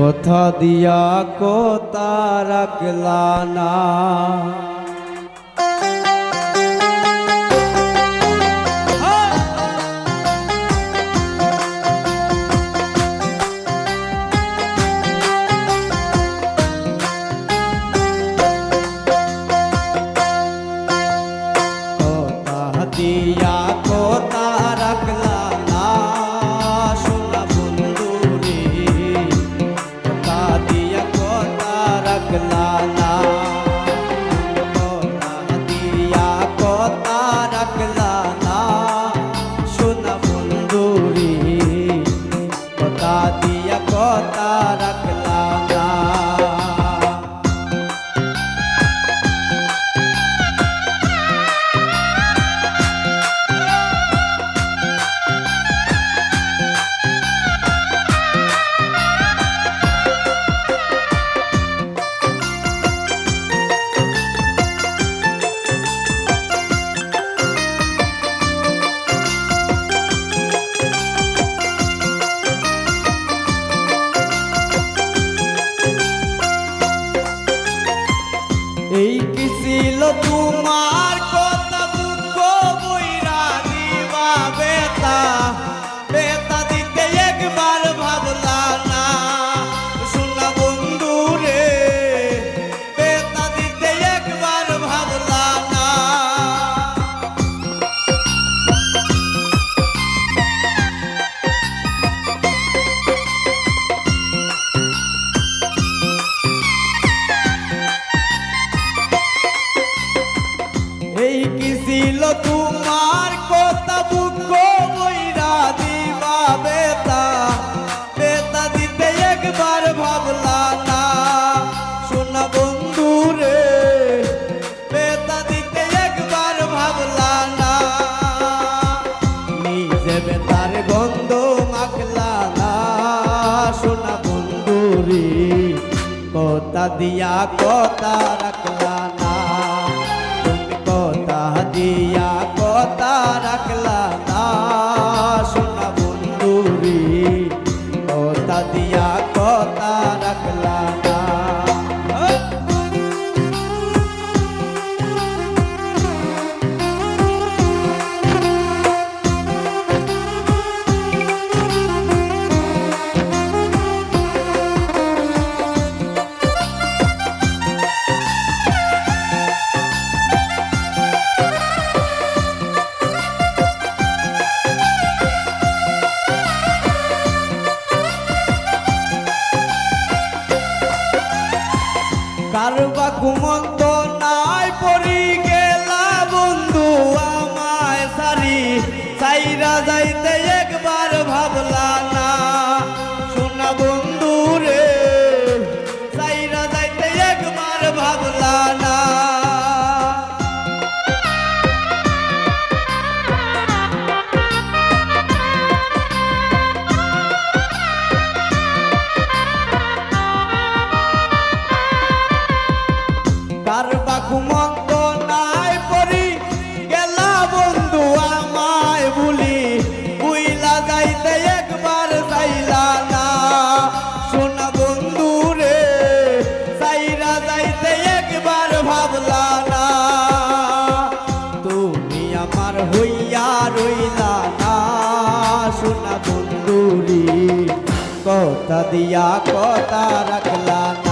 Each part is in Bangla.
कथा दिया को तारक लाना। কথা রাখ তোমার दिया को ঘুমন্ত নাই পড়ি গেলা বন্ধু আমায় সারি। সাইরা যাইতে कोता दिया कोता रखला।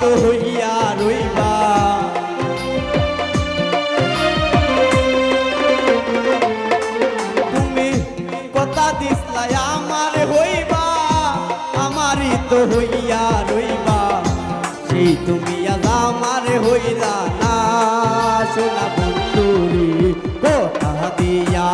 তো হইয়া রইবা। তুমি কথা দিসলাই আমার হইবা, আমারই তো হইয়া রইবা। সেই তুমি আজ আমার হইলা না শোনা বন্ধুরি কথা দিয়া